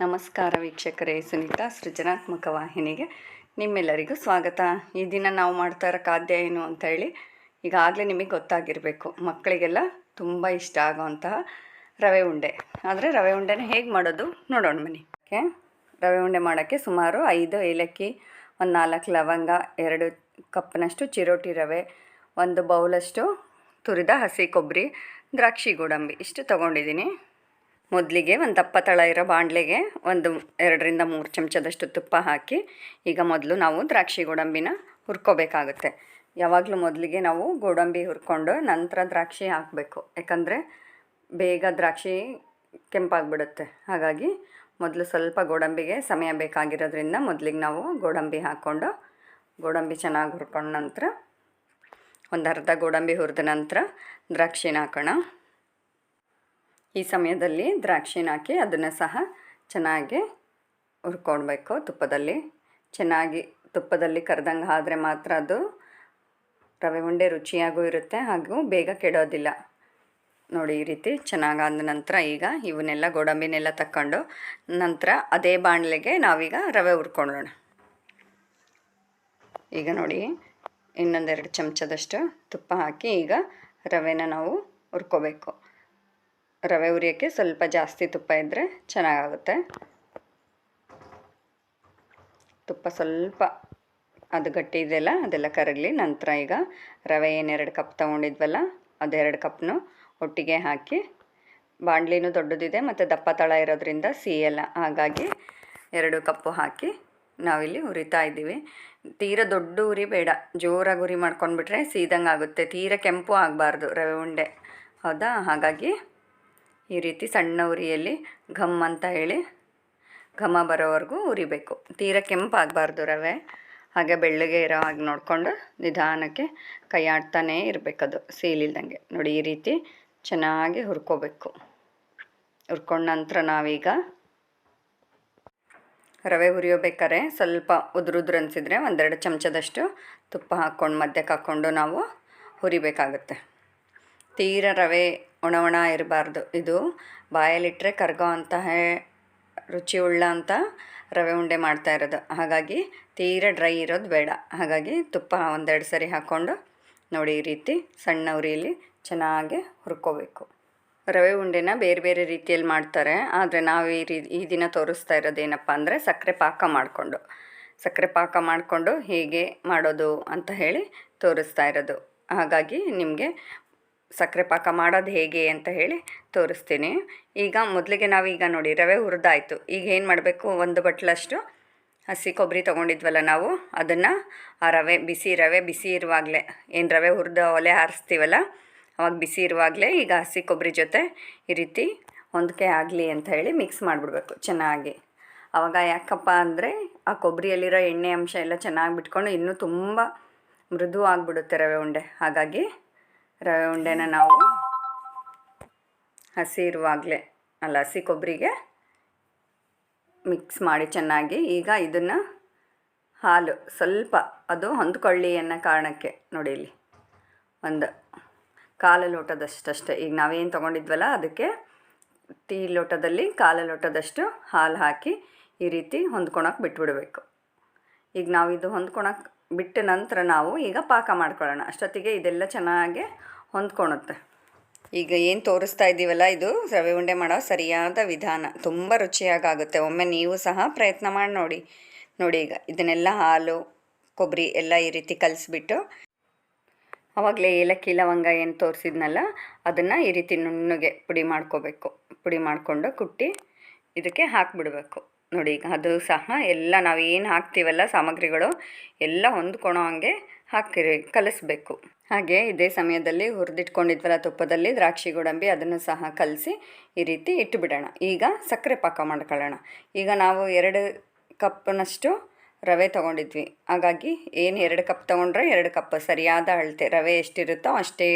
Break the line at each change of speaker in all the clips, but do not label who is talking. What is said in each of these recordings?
ನಮಸ್ಕಾರ ವೀಕ್ಷಕರೇ, ಸುನೀತಾ ಸೃಜನಾತ್ಮಕ ವಾಹಿನಿಗೆ ನಿಮ್ಮೆಲ್ಲರಿಗೂ ಸ್ವಾಗತ. ಈ ದಿನ ನಾವು ಮಾಡ್ತಾ ಇರೋ ಖಾದ್ಯ ಏನು ಅಂತ ಹೇಳಿ ಈಗಾಗಲೇ ನಿಮಗೆ ಗೊತ್ತಾಗಿರಬೇಕು. ಮಕ್ಕಳಿಗೆಲ್ಲ ತುಂಬ ಇಷ್ಟ ಆಗೋವಂತಹ ರವೆ ಉಂಡೆ. ಆದರೆ ರವೆ ಉಂಡೆನ ಹೇಗೆ ಮಾಡೋದು ನೋಡೋಣ ಬನ್ನಿ. ಓಕೆ? ರವೆ ಉಂಡೆ ಮಾಡೋಕ್ಕೆ ಸುಮಾರು ಐದು ಏಲಕ್ಕಿ, ಒಂದು ನಾಲ್ಕು ಲವಂಗ, ಎರಡು ಕಪ್ನಷ್ಟು ಚಿರೋಟಿ ರವೆ, ಒಂದು ಬೌಲಷ್ಟು ತುರಿದ ಹಸಿ ಕೊಬ್ಬರಿ, ದ್ರಾಕ್ಷಿ ಗೋಡಂಬಿ. ಇಷ್ಟು ತೊಗೊಂಡಿದ್ದೀನಿ. ಮೊದಲಿಗೆ ಒಂದು ದಪ್ಪ ತಳ ಇರೋ ಬಾಣಲೆಗೆ ಒಂದು ಎರಡರಿಂದ ಮೂರು ಚಮಚದಷ್ಟು ತುಪ್ಪ ಹಾಕಿ ಈಗ ಮೊದಲು ನಾವು ದ್ರಾಕ್ಷಿ ಗೋಡಂಬಿನ ಹುರ್ಕೋಬೇಕಾಗುತ್ತೆ. ಯಾವಾಗಲೂ ಮೊದಲಿಗೆ ನಾವು ಗೋಡಂಬಿ ಹುರ್ಕೊಂಡು ನಂತರ ದ್ರಾಕ್ಷಿ ಹಾಕಬೇಕು. ಯಾಕಂದರೆ ಬೇಗ ದ್ರಾಕ್ಷಿ ಕೆಂಪಾಗಿಬಿಡುತ್ತೆ. ಹಾಗಾಗಿ ಮೊದಲು ಸ್ವಲ್ಪ ಗೋಡಂಬಿಗೆ ಸಮಯ ಬೇಕಾಗಿರೋದ್ರಿಂದ ಮೊದಲಿಗೆ ನಾವು ಗೋಡಂಬಿ ಹಾಕ್ಕೊಂಡು ಗೋಡಂಬಿ ಚೆನ್ನಾಗಿ ಹುರ್ಕೊಂಡ ನಂತರ ಒಂದು ಅರ್ಧ ಗೋಡಂಬಿ ಹುರಿದ ನಂತರ ದ್ರಾಕ್ಷಿನ ಹಾಕೋಣ. ಈ ಸಮಯದಲ್ಲಿ ದ್ರಾಕ್ಷಿನ ಹಾಕಿ ಅದನ್ನು ಸಹ ಚೆನ್ನಾಗಿ ಹುರ್ಕೊಳ್ಬೇಕು ತುಪ್ಪದಲ್ಲಿ. ಚೆನ್ನಾಗಿ ತುಪ್ಪದಲ್ಲಿ ಕರೆದಂಗೆ ಆದರೆ ಮಾತ್ರ ಅದು ರವೆ ಉಂಡೆ ರುಚಿಯಾಗೂ ಇರುತ್ತೆ ಹಾಗೂ ಬೇಗ ಕೆಡೋದಿಲ್ಲ. ನೋಡಿ ಈ ರೀತಿ ಚೆನ್ನಾಗಾದ ನಂತರ ಈಗ ಇವನ್ನೆಲ್ಲ ಗೋಡಂಬಿನೆಲ್ಲ ತಕ್ಕೊಂಡು ನಂತರ ಅದೇ ಬಾಣಲೆಗೆ ನಾವೀಗ ರವೆ ಹುರ್ಕೊಳ್ಳೋಣ. ಈಗ ನೋಡಿ ಇನ್ನೊಂದೆರಡು ಚಮಚದಷ್ಟು ತುಪ್ಪ ಹಾಕಿ ಈಗ ರವೆನ ನಾವು ಹುರ್ಕೋಬೇಕು. ರವೆ ಉರಿಯೋಕ್ಕೆ ಸ್ವಲ್ಪ ಜಾಸ್ತಿ ತುಪ್ಪ ಇದ್ದರೆ ಚೆನ್ನಾಗಾಗುತ್ತೆ. ತುಪ್ಪ ಸ್ವಲ್ಪ ಅದು ಗಟ್ಟಿ ಇದೆಯಲ್ಲ, ಅದೆಲ್ಲ ಕರಗಲಿ. ನಂತರ ಈಗ ರವೆ ಏನೆರಡು ಕಪ್ ತೊಗೊಂಡಿದ್ವಲ್ಲ, ಅದೆರಡು ಕಪ್ನು ಒಟ್ಟಿಗೆ ಹಾಕಿ. ಬಾಣಲಿನೂ ದೊಡ್ಡದಿದೆ, ಮತ್ತು ದಪ್ಪ ತಳ ಇರೋದ್ರಿಂದ ಸಿಹಿಯಲ್ಲ. ಹಾಗಾಗಿ ಎರಡು ಕಪ್ಪು ಹಾಕಿ ನಾವಿಲ್ಲಿ ಉರಿತಾ ಇದ್ದೀವಿ. ತೀರ ದೊಡ್ಡ ಉರಿ ಬೇಡ. ಜೋರಾಗಿ ಉರಿ ಮಾಡ್ಕೊಂಡ್ಬಿಟ್ರೆ ಸೀದಂಗೆ ಆಗುತ್ತೆ ತೀರ ಕೆಂಪು ಆಗಬಾರ್ದು ರವೆ ಉಂಡೆ. ಹೌದಾ? ಹಾಗಾಗಿ ಈ ರೀತಿ ಸಣ್ಣ ಉರಿಯಲ್ಲಿ ಘಮ್ ಅಂತ ಹೇಳಿ ಘಮ ಬರೋವರೆಗೂ ಉರಿಬೇಕು. ತೀರ ಕೆಂಪಾಗಬಾರ್ದು ರವೆ. ಹಾಗೆ ಬೆಳ್ಳಗೆ ಇರೋ ಹಾಗೆ ನೋಡಿಕೊಂಡು ನಿಧಾನಕ್ಕೆ ಕೈ ಇರಬೇಕದು ಸೀಲಿಲ್ದಂಗೆ. ನೋಡಿ ಈ ರೀತಿ ಚೆನ್ನಾಗಿ ಹುರ್ಕೋಬೇಕು. ಹುರ್ಕೊಂಡ ನಂತರ ನಾವೀಗ ರವೆ ಹುರಿಯೋಬೇಕಾದ್ರೆ ಸ್ವಲ್ಪ ಉದುರುದ್ರು ಅನಿಸಿದ್ರೆ ಒಂದೆರಡು ಚಮಚದಷ್ಟು ತುಪ್ಪ ಹಾಕ್ಕೊಂಡು, ಮಧ್ಯಕ್ಕೆ ಹಾಕ್ಕೊಂಡು ನಾವು ಹುರಿಬೇಕಾಗುತ್ತೆ. ತೀರ ರವೆ ಒಣ ಒಣ ಇರಬಾರ್ದು. ಇದು ಬಾಯಲ್ಲಿಟ್ಟರೆ ಕರ್ಗೋ ಅಂತಹ ರುಚಿ ಉಳ್ಳ ಅಂತ ರವೆ ಉಂಡೆ ಮಾಡ್ತಾ ಇರೋದು. ಹಾಗಾಗಿ ತೀರ ಡ್ರೈ ಇರೋದು ಬೇಡ. ಹಾಗಾಗಿ ತುಪ್ಪ ಒಂದೆರಡು ಸರಿ ಹಾಕ್ಕೊಂಡು ನೋಡಿ ಈ ರೀತಿ ಸಣ್ಣ ಉರಿಯಲ್ಲಿ ಚೆನ್ನಾಗಿ ಹುರ್ಕೋಬೇಕು. ರವೆ ಉಂಡೆನ ಬೇರೆ ಬೇರೆ ರೀತಿಯಲ್ಲಿ ಮಾಡ್ತಾರೆ. ಆದರೆ ನಾವು ಈ ರೀ, ಈ ದಿನ ತೋರಿಸ್ತಾ ಇರೋದು ಏನಪ್ಪ ಅಂದರೆ ಸಕ್ಕರೆ ಪಾಕ ಮಾಡಿಕೊಂಡು. ಸಕ್ಕರೆ ಪಾಕ ಮಾಡಿಕೊಂಡು ಹೇಗೆ ಮಾಡೋದು ಅಂತ ಹೇಳಿ ತೋರಿಸ್ತಾ ಇರೋದು. ಹಾಗಾಗಿ ನಿಮಗೆ ಸಕ್ಕರೆ ಪಾಕ ಮಾಡೋದು ಹೇಗೆ ಅಂತ ಹೇಳಿ ತೋರಿಸ್ತೀನಿ. ಈಗ ಮೊದಲಿಗೆ ನಾವೀಗ ನೋಡಿ ರವೆ ಹುರಿದಾಯಿತು. ಈಗ ಏನು ಮಾಡಬೇಕು? ಒಂದು ಬಟ್ಲಷ್ಟು ಹಸಿ ಕೊಬ್ಬರಿ ತೊಗೊಂಡಿದ್ವಲ್ಲ ನಾವು, ಅದನ್ನು ಆ ರವೆ, ಬಿಸಿ ರವೆ, ಬಿಸಿ ಇರುವಾಗಲೇ, ಏನು ರವೆ ಹುರಿದು ಒಲೆ ಹಾರಿಸ್ತೀವಲ್ಲ ಅವಾಗ ಬಿಸಿ ಇರುವಾಗಲೇ ಈಗ ಹಸಿ ಕೊಬ್ಬರಿ ಜೊತೆ ಈ ರೀತಿ ಹೊಂದಿಕೆ ಆಗಲಿ ಅಂತ ಹೇಳಿ ಮಿಕ್ಸ್ ಮಾಡಿಬಿಡ್ಬೇಕು ಚೆನ್ನಾಗಿ. ಆವಾಗ ಯಾಕಪ್ಪ ಅಂದರೆ ಆ ಕೊಬ್ಬರಿಯಲ್ಲಿರೋ ಎಣ್ಣೆ ಅಂಶ ಎಲ್ಲ ಚೆನ್ನಾಗಿ ಬಿಟ್ಕೊಂಡು ಇನ್ನೂ ತುಂಬ ಮೃದು ಆಗಿಬಿಡುತ್ತೆ ರವೆ ಉಂಡೆ. ಹಾಗಾಗಿ ರವೆ ಉಂಡೆನ ನಾವು ಹಸಿ ಇರುವಾಗಲೇ, ಅಲ್ಲ ಹಸಿ ಕೊಬ್ಬರಿಗೆ ಮಿಕ್ಸ್ ಮಾಡಿ ಚೆನ್ನಾಗಿ ಈಗ ಇದನ್ನು ಹಾಲು ಸ್ವಲ್ಪ ಅದು ಹೊಂದ್ಕೊಳ್ಳಿ ಅನ್ನೋ ಕಾರಣಕ್ಕೆ ನೋಡಿ ಇಲ್ಲಿ. ಒಂದು ಕಾಲು ಲೋಟದಷ್ಟಷ್ಟೇ. ಈಗ ನಾವೇನು ತೊಗೊಂಡಿದ್ವಲ್ಲ ಅದಕ್ಕೆ ಟೀ ಲೋಟದಲ್ಲಿ ಕಾಲು ಲೋಟದಷ್ಟು ಹಾಲು ಹಾಕಿ ಈ ರೀತಿ ಹೊಂದ್ಕೊಳಕ್ಕೆ ಬಿಟ್ಬಿಡಬೇಕು. ಈಗ ನಾವು ಇದು ಹೊಂದ್ಕೊಳಕ್ಕೆ ಬಿಟ್ಟ ನಂತರ ನಾವು ಈಗ ಪಾಕ ಮಾಡ್ಕೊಳ್ಳೋಣ. ಅಷ್ಟೊತ್ತಿಗೆ ಇದೆಲ್ಲ ಚೆನ್ನಾಗಿ ಹೊಂದ್ಕೊಳುತ್ತೆ ಈಗ ಏನು ತೋರಿಸ್ತಾ ಇದ್ದೀವಲ್ಲ, ಇದು ರವೆ ಉಂಡೆ ಮಾಡೋ ಸರಿಯಾದ ವಿಧಾನ. ತುಂಬ ರುಚಿಯಾಗುತ್ತೆ ಒಮ್ಮೆ ನೀವು ಸಹ ಪ್ರಯತ್ನ ಮಾಡಿ ನೋಡಿ. ನೋಡಿ ಈಗ ಇದನ್ನೆಲ್ಲ ಹಾಲು, ಕೊಬ್ಬರಿ ಎಲ್ಲ ಈ ರೀತಿ ಕಲಿಸ್ಬಿಟ್ಟು ಆವಾಗಲೇ ಏಲಕ್ಕಿ, ಲವಂಗ ಏನು ತೋರಿಸಿದ್ನಲ್ಲ, ಅದನ್ನು ಈ ರೀತಿ ನುಣ್ಣಗೆ ಪುಡಿ ಮಾಡ್ಕೋಬೇಕು. ಪುಡಿ ಮಾಡಿಕೊಂಡು ಕುಟ್ಟಿ ಇದಕ್ಕೆ ಹಾಕಿಬಿಡ್ಬೇಕು. ನೋಡಿ, ಅದು ಸಹ ಎಲ್ಲ ನಾವು ಏನು ಹಾಕ್ತೀವಲ್ಲ ಸಾಮಗ್ರಿಗಳು, ಎಲ್ಲ ಹೊಂದ್ಕೊಳೋ ಹಾಗೆ ಹಾಕಿರಿ ಕಲಿಸ್ಬೇಕು. ಹಾಗೆ ಇದೇ ಸಮಯದಲ್ಲಿ ಹುರಿದಿಟ್ಕೊಂಡಿದ್ವಲ್ಲ ತುಪ್ಪದಲ್ಲಿ ದ್ರಾಕ್ಷಿ ಗೋಡಂಬಿ, ಅದನ್ನು ಸಹ ಕಲಸಿ ಈ ರೀತಿ ಇಟ್ಟುಬಿಡೋಣ. ಈಗ ಸಕ್ಕರೆ ಪಾಕ ಮಾಡ್ಕೊಳ್ಳೋಣ. ಈಗ ನಾವು ಎರಡು ಕಪ್ನಷ್ಟು ರವೆ ತೊಗೊಂಡಿದ್ವಿ. ಹಾಗಾಗಿ ಏನು ಎರಡು ಕಪ್ ತೊಗೊಂಡ್ರೆ ಎರಡು ಕಪ್, ಸರಿಯಾದ ಅಳತೆ, ರವೆ ಎಷ್ಟಿರುತ್ತೋ ಅಷ್ಟೇ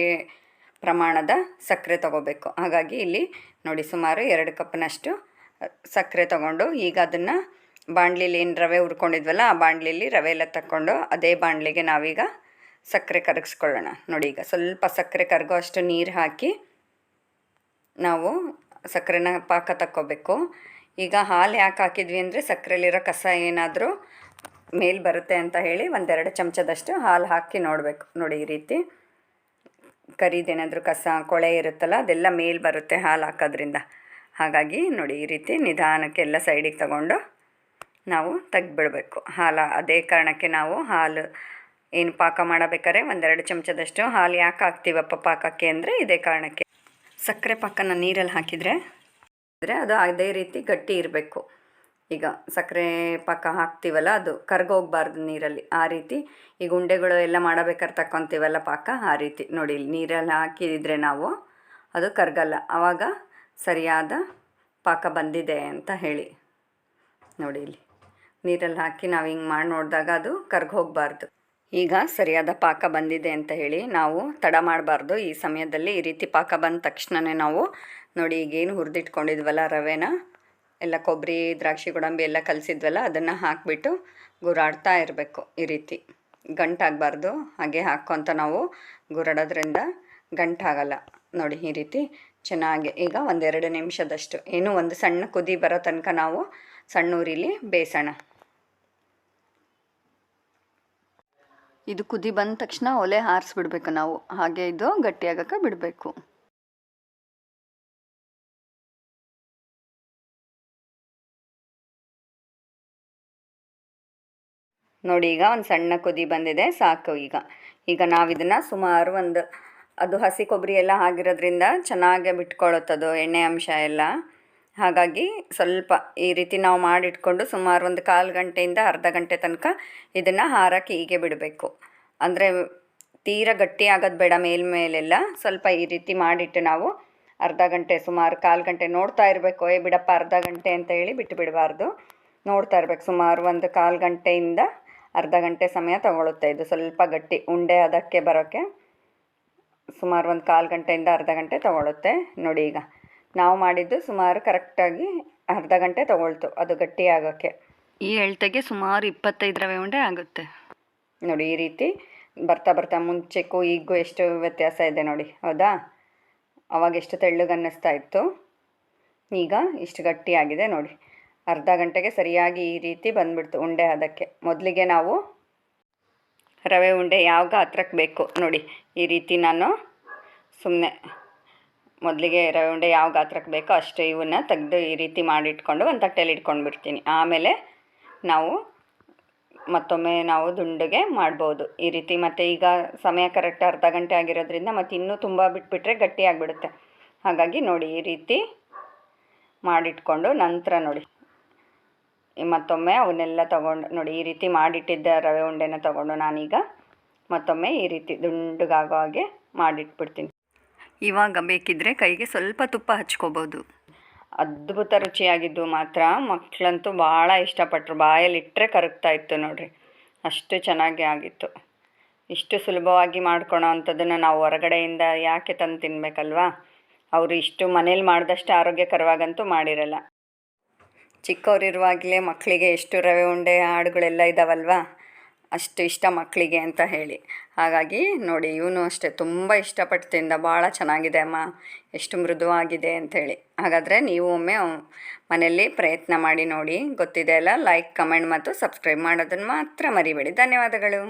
ಪ್ರಮಾಣದ ಸಕ್ಕರೆ ತೊಗೋಬೇಕು. ಹಾಗಾಗಿ ಇಲ್ಲಿ ನೋಡಿ, ಸುಮಾರು ಎರಡು ಕಪ್ನಷ್ಟು ಸಕ್ಕರೆ ತೊಗೊಂಡು ಈಗ ಅದನ್ನು ಬಾಣಲಿಲಿ ಏನು ರವೆ ಹುರ್ಕೊಂಡಿದ್ವಲ್ಲ ಆ ಬಾಣಲಿಲಿ ರವೆ ಎಲ್ಲ ತಕ್ಕೊಂಡು ಅದೇ ಬಾಣಲಿಗೆ ನಾವೀಗ ಸಕ್ಕರೆ ಕರಗಿಸ್ಕೊಳ್ಳೋಣ. ನೋಡಿ ಈಗ ಸ್ವಲ್ಪ ಸಕ್ಕರೆ ಕರಗೋ ಅಷ್ಟು ನೀರು ಹಾಕಿ ನಾವು ಸಕ್ಕರೆನ ಪಾಕ ತಕ್ಕೋಬೇಕು. ಈಗ ಹಾಲು ಯಾಕೆ ಹಾಕಿದ್ವಿ ಅಂದರೆ ಸಕ್ಕರೆಲಿರೋ ಕಸ ಏನಾದರೂ ಮೇಲ್ ಬರುತ್ತೆ ಅಂತ ಹೇಳಿ ಒಂದೆರಡು ಚಮಚದಷ್ಟು ಹಾಲು ಹಾಕಿ ನೋಡಬೇಕು. ನೋಡಿ ಈ ರೀತಿ ಕರಿದೇನಾದರೂ ಕಸ, ಕೊಳೆ ಇರುತ್ತಲ್ಲ ಅದೆಲ್ಲ ಮೇಲ್ ಬರುತ್ತೆ ಹಾಲು ಹಾಕೋದ್ರಿಂದ. ಹಾಗಾಗಿ ನೋಡಿ ಈ ರೀತಿ ನಿಧಾನಕ್ಕೆ ಎಲ್ಲ ಸೈಡಿಗೆ ತಗೊಂಡು ನಾವು ತೆಗ್ದುಬಿಡಬೇಕು. ಹಾಲು ಅದೇ ಕಾರಣಕ್ಕೆ ನಾವು ಹಾಲು ಏನು ಪಾಕ ಮಾಡಬೇಕಾದ್ರೆ ಒಂದೆರಡು ಚಮಚದಷ್ಟು ಹಾಲು ಯಾಕೆ ಹಾಕ್ತೀವಪ್ಪ ಪಾಕಕ್ಕೆ ಅಂದರೆ ಇದೇ ಕಾರಣಕ್ಕೆ. ಸಕ್ಕರೆ ಪಾಕನ ನೀರಲ್ಲಿ ಹಾಕಿದರೆ ಅಂದರೆ ಅದು ಅದೇ ರೀತಿ ಗಟ್ಟಿ ಇರಬೇಕು. ಈಗ ಸಕ್ಕರೆ ಪಾಕ ಹಾಕ್ತೀವಲ್ಲ ಅದು ಕರ್ಗೋಗ್ಬಾರ್ದು ನೀರಲ್ಲಿ. ಆ ರೀತಿ ಈಗ ಉಂಡೆಗಳು ಎಲ್ಲ ಮಾಡಬೇಕಾದ್ರೆ ತಕ್ಕೊತೀವಲ್ಲ ಪಾಕ ಆ ರೀತಿ. ನೋಡಿ, ನೀರಲ್ಲಿ ಹಾಕಿದರೆ ನಾವು ಅದು ಕರ್ಗಲ್ಲ. ಆವಾಗ ಸರಿಯಾದ ಪಾಕ ಬಂದಿದೆ ಅಂತ ಹೇಳಿ. ನೋಡಿ ಇಲ್ಲಿ. ನೀರಲ್ಲಿ ಹಾಕಿ ನಾವು ಹಿಂಗೆ ಮಾಡಿ ನೋಡಿದಾಗ ಅದು ಕರ್ಗ ಹೋಗಬಾರ್ದು. ಈಗ ಸರಿಯಾದ ಪಾಕ ಬಂದಿದೆ ಅಂತ ಹೇಳಿ ನಾವು ತಡ ಮಾಡಬಾರ್ದು. ಈ ಸಮಯದಲ್ಲಿ ಈ ರೀತಿ ಪಾಕ ಬಂದ ತಕ್ಷಣವೇ ನಾವು ನೋಡಿ ಈಗೇನು ಹುರಿದಿಟ್ಕೊಂಡಿದ್ವಲ್ಲ ರವೆನ, ಎಲ್ಲ ಕೊಬ್ಬರಿ ದ್ರಾಕ್ಷಿ ಗೋಡಂಬಿ ಎಲ್ಲ ಕಲಸಿದ್ವಲ್ಲ ಅದನ್ನು ಹಾಕಿಬಿಟ್ಟು ಗುರಾಡ್ತಾ ಇರಬೇಕು ಈ ರೀತಿ. ಗಂಟಾಗಬಾರ್ದು. ಹಾಗೆ ಹಾಕ್ಕೊತ ನಾವು ಗುರಾಡೋದ್ರಿಂದ ಗಂಟಾಗಲ್ಲ. ನೋಡಿ ಈ ರೀತಿ ಚೆನ್ನಾಗಿ, ಈಗ ಒಂದೆರಡು ನಿಮಿಷದಷ್ಟು. ಏನು, ಒಂದು ಸಣ್ಣ ಕುದಿ ಬರೋ ತನಕ ನಾವು ಸಣ್ಣ ಉರಿಲಿ ಬೇಯಿಸೋಣ ಇದು ಕುದಿ ಬಂದ ತಕ್ಷಣ ಒಲೆ ಹಾರಿಸ್ಬಿಡ್ಬೇಕು ನಾವು. ಹಾಗೆ ಇದು ಗಟ್ಟಿಯಾಗಕ್ಕೆ ಬಿಡಬೇಕು. ನೋಡಿ, ಈಗ ಒಂದು ಸಣ್ಣ ಕುದಿ ಬಂದಿದೆ, ಸಾಕು ಈಗ. ಈಗ ನಾವಿದನ್ನು ಸುಮಾರು ಒಂದು ಅದು ಹಸಿ ಕೊಬ್ಬರಿ ಎಲ್ಲ ಆಗಿರೋದ್ರಿಂದ ಚೆನ್ನಾಗೆ ಬಿಟ್ಕೊಳ್ಳುತ್ತದು, ಎಣ್ಣೆ ಅಂಶ ಎಲ್ಲ. ಹಾಗಾಗಿ ಸ್ವಲ್ಪ ಈ ರೀತಿ ನಾವು ಮಾಡಿಟ್ಕೊಂಡು ಸುಮಾರು ಒಂದು ಕಾಲು ಗಂಟೆಯಿಂದ ಅರ್ಧ ಗಂಟೆ ತನಕ ಇದನ್ನು ಹಾರಕ್ಕೆ ಹೀಗೆ ಬಿಡಬೇಕು. ಅಂದರೆ ತೀರ ಗಟ್ಟಿ ಆಗೋದು ಬೇಡ ಮೇಲ್ಮೇಲೆಲ್ಲ ಸ್ವಲ್ಪ ಈ ರೀತಿ ಮಾಡಿಟ್ಟು ನಾವು ಅರ್ಧ ಗಂಟೆ, ಸುಮಾರು ಕಾಲು ಗಂಟೆ ನೋಡ್ತಾ ಇರಬೇಕು. ಏ ಬಿಡಪ್ಪ, ಅರ್ಧ ಗಂಟೆ ಅಂತ ಹೇಳಿ ಬಿಟ್ಟು ಬಿಡಬಾರ್ದು. ನೋಡ್ತಾ ಇರಬೇಕು. ಸುಮಾರು ಒಂದು ಕಾಲು ಗಂಟೆಯಿಂದ ಅರ್ಧ ಗಂಟೆ ಸಮಯ ತಗೊಳುತ್ತೆ ಇದು ಸ್ವಲ್ಪ ಗಟ್ಟಿ ಉಂಡೆ ಅದಕ್ಕೆ ಬರೋಕ್ಕೆ. ಸುಮಾರು ಒಂದು ಕಾಲು ಗಂಟೆಯಿಂದ ಅರ್ಧ ಗಂಟೆ ತೊಗೊಳುತ್ತೆ. ನೋಡಿ ಈಗ ನಾವು ಮಾಡಿದ್ದು ಸುಮಾರು ಕರೆಕ್ಟಾಗಿ ಅರ್ಧ ಗಂಟೆ ತೊಗೊಳ್ತು ಅದು ಗಟ್ಟಿ ಆಗೋಕ್ಕೆ. ಈ ಎಳ್ತೆಗೆ ಸುಮಾರು ಇಪ್ಪತ್ತೈದು ರವೆ ಉಂಡೆ ಆಗುತ್ತೆ. ನೋಡಿ ಈ ರೀತಿ ಬರ್ತಾ ಬರ್ತಾ ಮುಂಚೆಕ್ಕೂ ಈಗೂ ಎಷ್ಟು ವ್ಯತ್ಯಾಸ ಇದೆ ನೋಡಿ ಹೌದಾ? ಅವಾಗ ಎಷ್ಟು ತೆಳ್ಳಗೆ ಅನ್ನಿಸ್ತಾ ಇತ್ತು ಈಗ ಇಷ್ಟು ಗಟ್ಟಿಯಾಗಿದೆ ನೋಡಿ. ಅರ್ಧ ಗಂಟೆಗೆ ಸರಿಯಾಗಿ ಈ ರೀತಿ ಬಂದ್ಬಿಡ್ತು ಉಂಡೆ ಅದಕ್ಕೆ. ಮೊದಲಿಗೆ ನಾವು ರವೆ ಉಂಡೆ ಯಾವ ಗಾತ್ರಕ್ಕೆ ಬೇಕು ನೋಡಿ. ಈ ರೀತಿ ನಾನು ಸುಮ್ಮನೆ ಮೊದಲಿಗೆ ರವೆ ಉಂಡೆ ಯಾವ ಗಾತ್ರಕ್ಕೆ ಬೇಕೋ ಅಷ್ಟು ಇವನ್ನ ತೆಗೆದು ಈ ರೀತಿ ಮಾಡಿಟ್ಕೊಂಡು ಒಂದು ತಟ್ಟೆಯಲ್ಲಿ ಇಟ್ಕೊಂಡು ಬಿಡ್ತೀನಿ ಆಮೇಲೆ ನಾವು ಮತ್ತೊಮ್ಮೆ ನಾವು ದುಂಡಿಗೆ ಮಾಡ್ಬೋದು ಈ ರೀತಿ. ಮತ್ತು ಈಗ ಸಮಯ ಕರೆಕ್ಟ್ ಅರ್ಧ ಗಂಟೆ ಆಗಿರೋದ್ರಿಂದ ಮತ್ತು ಇನ್ನೂ ತುಂಬ ಬಿಟ್ಬಿಟ್ರೆ ಗಟ್ಟಿಯಾಗಿಬಿಡುತ್ತೆ ಹಾಗಾಗಿ ನೋಡಿ ಈ ರೀತಿ ಮಾಡಿಟ್ಕೊಂಡು ನಂತರ ನೋಡಿ. ಮತ್ತೊಮ್ಮೆ ಅವನ್ನೆಲ್ಲ ತಗೊಂಡು ನೋಡಿ ಈ ರೀತಿ ಮಾಡಿಟ್ಟಿದ್ದ ರವೆ ಉಂಡೆನ ತಗೊಂಡು ನಾನೀಗ ಮತ್ತೊಮ್ಮೆ ಈ ರೀತಿ ದುಂಡುಗಾಗೋ ಹಾಗೆ ಮಾಡಿಟ್ಬಿಡ್ತೀನಿ. ಇವಾಗ ಬೇಕಿದ್ದರೆ ಕೈಗೆ ಸ್ವಲ್ಪ ತುಪ್ಪ ಹಚ್ಕೋಬೋದು. ಅದ್ಭುತ ರುಚಿಯಾಗಿದ್ದು ಮಾತ್ರ. ಮಕ್ಕಳಂತೂ ಭಾಳ ಇಷ್ಟಪಟ್ಟರು ಬಾಯಲ್ಲಿ ಇಟ್ಟರೆ ಕರಗ್ತಾ ಇತ್ತು ನೋಡಿರಿ. ಅಷ್ಟು ಚೆನ್ನಾಗಿ ಆಗಿತ್ತು. ಇಷ್ಟು ಸುಲಭವಾಗಿ ಮಾಡ್ಕೊಳೋ ಅಂಥದ್ದನ್ನು ನಾವು ಹೊರಗಡೆಯಿಂದ ಯಾಕೆ ತಂದು ತಿನ್ನಬೇಕಲ್ವಾ ಅವರು ಇಷ್ಟು ಮನೇಲಿ ಮಾಡಿದಷ್ಟು ಆರೋಗ್ಯಕರವಾಗಂತೂ ಮಾಡಿರಲ್ಲ. ಚಿಕ್ಕವರಿರುವಾಗಲೇ ಮಕ್ಕಳಿಗೆ ಎಷ್ಟು ರವೆ ಉಂಡೆ, ಹಾಡುಗಳೆಲ್ಲ ಇದ್ದಾವಲ್ವಾ ಅಷ್ಟು ಇಷ್ಟ ಮಕ್ಕಳಿಗೆ ಅಂತ ಹೇಳಿ. ಹಾಗಾಗಿ ನೋಡಿ, ಇವನು ಅಷ್ಟೇ ತುಂಬ ಇಷ್ಟಪಟ್ಟು ತಿಂದ ಭಾಳ ಚೆನ್ನಾಗಿದೆ ಅಮ್ಮ, ಎಷ್ಟು ಮೃದುವಾಗಿದೆ ಅಂಥೇಳಿ ಹಾಗಾದರೆ ನೀವು ಒಮ್ಮೆ ಮನೆಯಲ್ಲಿ ಪ್ರಯತ್ನ ಮಾಡಿ ನೋಡಿ, ಗೊತ್ತಿದೆ ಅಲ್ಲ? ಲೈಕ್ ಕಮೆಂಟ್ ಮತ್ತು ಸಬ್ಸ್ಕ್ರೈಬ್ ಮಾಡೋದನ್ನು ಮಾತ್ರ ಮರಿಬೇಡಿ. ಧನ್ಯವಾದಗಳು.